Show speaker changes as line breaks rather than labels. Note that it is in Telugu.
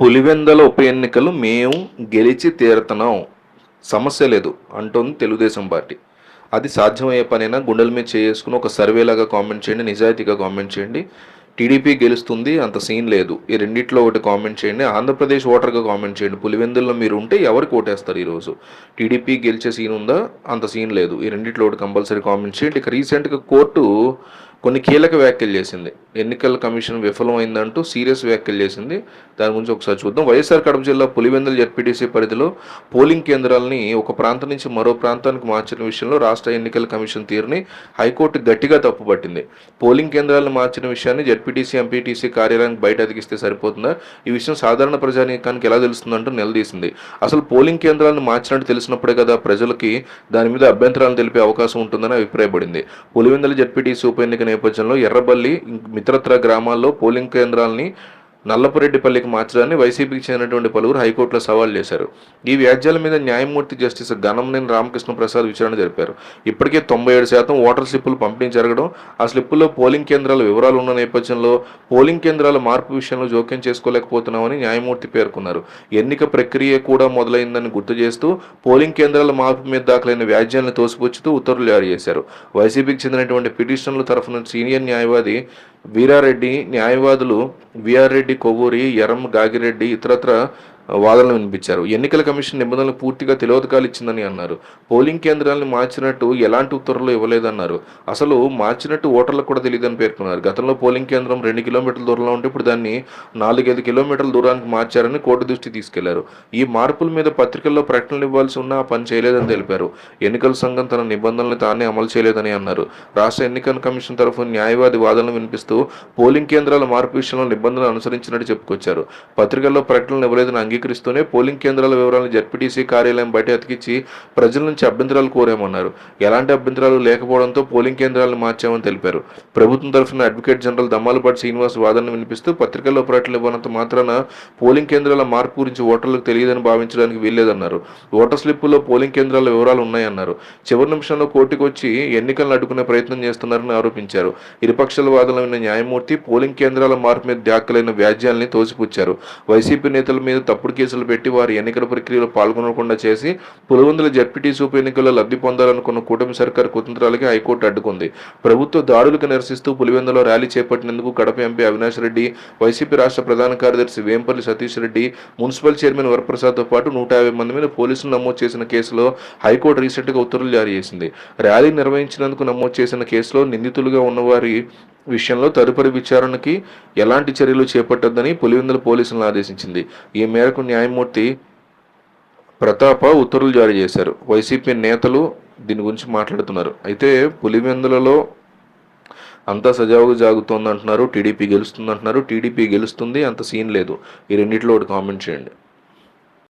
పులివెందల ఉప ఎన్నికలు మేము గెలిచి తీరుతున్నాం. సమస్య లేదు అంటోంది తెలుగుదేశం పార్టీ. అది సాధ్యమయ్యే పనైనా గుండెల మీద చేసుకుని ఒక సర్వేలాగా కామెంట్ చేయండి నిజాయితీగా కామెంట్ చేయండి. టీడీపీ గెలుస్తుంది అంత సీన్ లేదు. ఈ రెండిట్లో ఒకటి కామెంట్ చేయండి ఆంధ్రప్రదేశ్ ఓటర్గా కామెంట్ చేయండి. పులివెందుల్లో మీరు ఉంటే ఎవరికి ఓటేస్తారు ఈరోజు టీడీపీ గెలిచే సీన్ ఉందా? అంత సీన్ లేదు. ఈ రెండిట్లో ఒకటి కంపల్సరీ కామెంట్ చేయండి. ఇక రీసెంట్గా కోర్టు కొన్ని కీలక వ్యాఖ్యలు చేసింది. ఎన్నికల కమిషన్ విఫలమైందంటూ సీరియస్ వ్యాఖ్యలు చేసింది. దాని గురించి ఒకసారి చూద్దాం. వైఎస్ఆర్ కడప జిల్లా పులివెందుల జడ్పీటీసీ పరిధిలో పోలింగ్ కేంద్రాలని ఒక ప్రాంతం నుంచి మరో ప్రాంతానికి మార్చిన విషయంలో రాష్ట్ర ఎన్నికల కమిషన్ తీరుని హైకోర్టు గట్టిగా తప్పుపట్టింది. పోలింగ్ కేంద్రాలను మార్చిన విషయాన్ని జడ్పీటీసీ ఎంపీటీసీ కార్యాలయానికి బయట అతికిస్తే సరిపోతుందా? ఈ విషయం సాధారణ ప్రజానీకానికి ఎలా తెలుస్తుందంటూ నిలదీసింది. అసలు పోలింగ్ కేంద్రాలను మార్చినట్టు తెలిసినప్పుడే కదా ప్రజలకి దాని మీద అభ్యంతరాలను తెలిపే అవకాశం ఉంటుందని అభిప్రాయపడింది. పులివెందుల జడ్పీటీసీ ఉప ఎన్నిక నేపథ్యంలో ఎర్రబల్లి మిత్రత్ర గ్రామాల్లో పోలింగ్ కేంద్రాలని నల్లపురెడ్డిపల్లికి మార్చడాన్ని వైసీపీకి చెందినటువంటి పలువురు హైకోర్టులో సవాల్ చేశారు. ఈ వ్యాజ్యాల మీద న్యాయమూర్తి జస్టిస్ గణంనేని రామకృష్ణ ప్రసాద్ విచారణ జరిపారు. ఇప్పటికే తొంభై ఏడు శాతం ఓటర్ స్లిప్పులు పంపిణీ జరగడం ఆ స్లిప్పుల్లో పోలింగ్ కేంద్రాల వివరాలు ఉన్న నేపథ్యంలో పోలింగ్ కేంద్రాల మార్పు విషయంలో జోక్యం చేసుకోలేకపోతున్నామని న్యాయమూర్తి పేర్కొన్నారు. ఎన్నిక ప్రక్రియ కూడా మొదలైందని గుర్తు చేస్తూ పోలింగ్ కేంద్రాల మార్పు మీద దాఖలైన వ్యాజ్యాలను తోసిపుచ్చుతూ ఉత్తర్వులు జారీ చేశారు. వైసీపీకి చెందినటువంటి పిటిషన్ల తరఫున సీనియర్ న్యాయవాది వీరారెడ్డి న్యాయవాదులు విఆర్ రెడ్డి కొవ్వూరి ఎరం గాగిరెడ్డి ఇతరత్ర వాదనలు వినిపించారు. ఎన్నికల కమిషన్ నిబంధనలు పూర్తిగా తెలియదకాలు ఇచ్చిందని అన్నారు. పోలింగ్ కేంద్రాలను మార్చినట్టు ఎలాంటి ఉత్తర్వులు ఇవ్వలేదన్నారు. అసలు మార్చినట్టు ఓటర్లకు కూడా తెలియదని పేర్కొన్నారు. గతంలో పోలింగ్ కేంద్రం రెండు కిలోమీటర్ల దూరంలో ఉంటే ఇప్పుడు దాన్ని నాలుగైదు కిలోమీటర్ల దూరానికి మార్చారని కోర్టు దృష్టి తీసుకెళ్ళారు. ఈ మార్పుల మీద పత్రికల్లో ప్రకటనలు ఇవ్వాల్సి ఉన్నా పని చేయలేదని తెలిపారు. ఎన్నికల సంఘం తన నిబంధనలు తానే అమలు చేయలేదని అన్నారు. రాష్ట్ర ఎన్నికల కమిషన్ తరఫున న్యాయవాది వాదనలు వినిపిస్తూ పోలింగ్ కేంద్రాల మార్పు విషయంలో నిబంధనలు అనుసరించినట్టు చెప్పుకొచ్చారు. పత్రికల్లో ప్రకటనలు ఇవ్వలేదని అంగీకరిస్తూనే పోలింగ్ కేంద్రాల వివరాలను జడ్పీటీసీ కార్యాలయం బయట అతికిచ్చి ప్రజల నుంచి అభ్యంతరాలు కోరామన్నారు. ఎలాంటి అభ్యంతరాలు లేకపోవడంతో పోలింగ్ కేంద్రాలను మార్చామని తెలిపారు. ప్రభుత్వం తరఫున అడ్వకేట్ జనరల్ దమ్మాలపాటి శ్రీనివాస్ వాదనను వినిపిస్తూ పత్రికల్లో ప్రకటనలు ఇవ్వనంత మాత్రాన పోలింగ్ కేంద్రాల మార్పు గురించి ఓటర్లకు తెలియదని భావించడానికి వీల్లేదన్నారు. ఓటర్ స్లిప్పుల్లో పోలింగ్ కేంద్రాల వివరాలు ఉన్నాయన్నారు. చివరి నిమిషంలో కోర్టుకు వచ్చి ఎన్నికలను అడ్డుకునే ప్రయత్నం చేస్తున్నారని ఆరోపించారు. ఇరుపక్షాల వాదనలు విన్న న్యాయమూర్తి పోలింగ్ కేంద్రాల మార్పు మీద దాఖలైన వ్యాజ్యాల్ని తోసిపుచ్చారు. వైసీపీ నేతల మీద తప్పు తప్పుడు కేసులు పెట్టి వారి ఎన్నికల ప్రక్రియలో పాల్గొనకుండా చేసి పులివెందుల జడ్పీటీసీ ఉప ఎన్నికల్లో లబ్ధి పొందాలనుకున్న కూటమి సర్కార్ కుతంత్రాలకి హైకోర్టు అడ్డుకుంది. ప్రభుత్వ దాడులకు నిరసిస్తూ పులివెందులో ర్యాలీ చేపట్టినందుకు కడప ఎంపీ అవినాష్ రెడ్డి వైసీపీ రాష్ట్ర ప్రధాన కార్యదర్శి వేంపల్లి సతీష్ రెడ్డి మున్సిపల్ చైర్మన్ వరప్రసాద్తో పాటు నూట యాభై మంది మీద పోలీసులు నమోదు చేసిన కేసులో హైకోర్టు రీసెంట్గా ఉత్తర్వులు జారీ చేసింది. ర్యాలీ నిర్వహించినందుకు నమోదు చేసిన కేసులో నిందితులుగా ఉన్నవారి విషయంలో తదుపరి విచారణకి ఎలాంటి చర్యలు చేపట్టొద్దని పులివెందుల పోలీసులను ఆదేశించింది. ఈ మేరకు న్యాయమూర్తి ప్రతాప ఉత్తర్వులు జారీ చేశారు. వైసీపీ నేతలు దీని గురించి మాట్లాడుతున్నారు. అయితే పులివెందులలో అంతా సజావుగా జాగుతోంది అంటున్నారు టీడీపీ గెలుస్తుంది అంటున్నారు టీడీపీ గెలుస్తుంది. అంత సీన్ లేదు. ఈ రెండిట్లో ఒకటి కామెంట్ చేయండి.